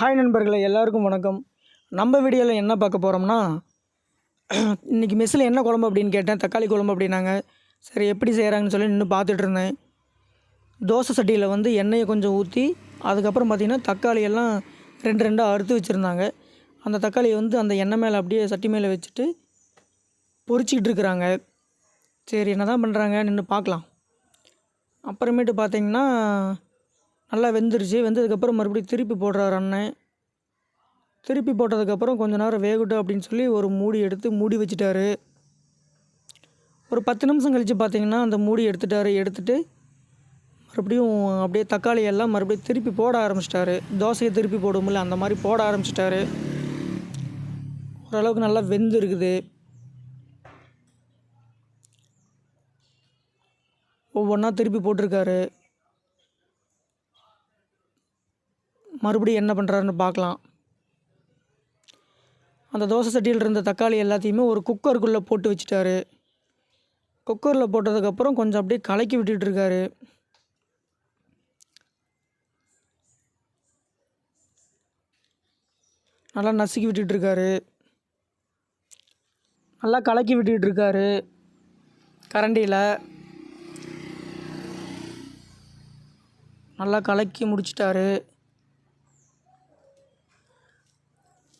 Hi நண்பர்களே எல்லாருக்கும் வணக்கம். நம்ம வீடியோவில் என்ன பார்க்க போகிறோம்னா இன்றைக்கி மெஸ்ஸில் என்ன குழம்பு அப்படின்னு கேட்டேன். தக்காளி குழம்பு அப்படின்னாங்க. சரி எப்படி செய்கிறாங்கன்னு சொல்லி நின்று பார்த்துட்டு இருந்தேன். தோசை சட்டியில் வந்து எண்ணெயை கொஞ்சம் ஊற்றி அதுக்கப்புறம் பார்த்திங்கன்னா தக்காளி எல்லாம் ரெண்டு ரெண்டாக அறுத்து வச்சுருந்தாங்க. அந்த தக்காளியை வந்து அந்த எண்ணெய் மேலே அப்படியே சட்டி மேலே வச்சுட்டு பொறிச்சிக்கிட்டு இருக்கிறாங்க. சரி என்ன தான் பண்ணுறாங்க நின்று பார்க்கலாம். அப்புறமேட்டு பார்த்தீங்கன்னா நல்லா வெந்துருச்சு. வெந்ததுக்கப்புறம் மறுபடியும் திருப்பி போடுறாரு அண்ணன். திருப்பி போட்டதுக்கப்புறம் கொஞ்ச நேரம் வேகட்டும் அப்படின்னு சொல்லி ஒரு மூடி எடுத்து மூடி வச்சுட்டாரு. ஒரு பத்து நிமிஷம் கழித்து பார்த்தீங்கன்னா அந்த மூடி எடுத்துட்டாரு. எடுத்துட்டு மறுபடியும் அப்படியே தக்காளி எல்லாம் மறுபடியும் திருப்பி போட ஆரம்பிச்சிட்டாரு. தோசையை திருப்பி போடும்ல அந்த மாதிரி போட ஆரம்பிச்சிட்டாரு. ஓரளவுக்கு நல்லா வெந்து இருக்குது ஒவ்வொன்றா திருப்பி போட்டிருக்காரு. மறுபடியும் என்ன பண்ணுறாருன்னு பார்க்கலாம். அந்த தோசை சட்டியில் இருந்த தக்காளி எல்லாத்தையுமே ஒரு குக்கருக்குள்ளே போட்டு வச்சுட்டாரு. குக்கரில் போட்டதுக்கப்புறம் கொஞ்சம் அப்படியே கலக்கி விட்டுட்டுருக்காரு நல்லா நசுக்கி விட்டுட்டுருக்காரு நல்லா கலக்கி விட்டுட்டுருக்காரு கரண்டியில். நல்லா கலக்கி முடிச்சிட்டாரு.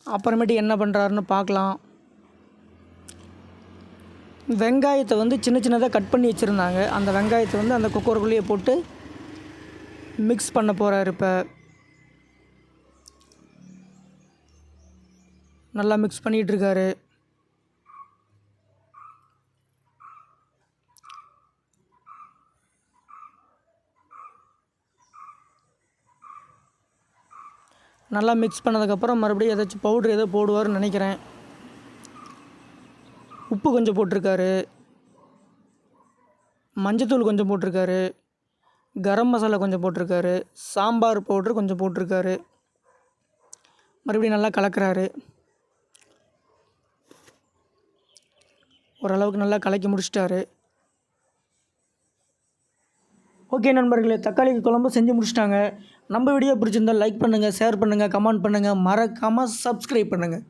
அப்புறமேட்டு என்ன பண்ணுறாருன்னு பார்க்கலாம். வெங்காயத்தை வந்து சின்ன சின்னதாக கட் பண்ணி வச்சுருந்தாங்க. அந்த வெங்காயத்தை வந்து அந்த குக்கருக்குள்ளேயே போட்டு மிக்ஸ் பண்ண போகிறார் இப்போ. நல்லா மிக்ஸ் பண்ணிகிட்டு நல்லா மிக்ஸ் பண்ணதுக்கப்புறம் மறுபடியும் ஏதாச்சும் பவுட்ரு ஏதோ போடுவார்னு நினைக்கிறேன். உப்பு கொஞ்சம் போட்டிருக்காரு. மஞ்சத்தூள் கொஞ்சம் போட்டிருக்காரு. கரம் மசாலா கொஞ்சம் போட்டிருக்காரு. சாம்பார் பவுட்ரு கொஞ்சம் போட்டிருக்காரு. மறுபடியும் நல்லா கலக்கிறாரு. ஓரளவுக்கு நல்லா கலக்கி முடிச்சிட்டாரு. ஓகே நண்பர்களே தக்காளி குழம்பு செஞ்சு முடிச்சிட்டாங்க. நம்ம வீடியோ பிடிச்சிருந்தா லைக் பண்ணுங்கள் ஷேர் பண்ணுங்கள் கமெண்ட் பண்ணுங்கள் மறக்காமல் சப்ஸ்கிரைப் பண்ணுங்கள்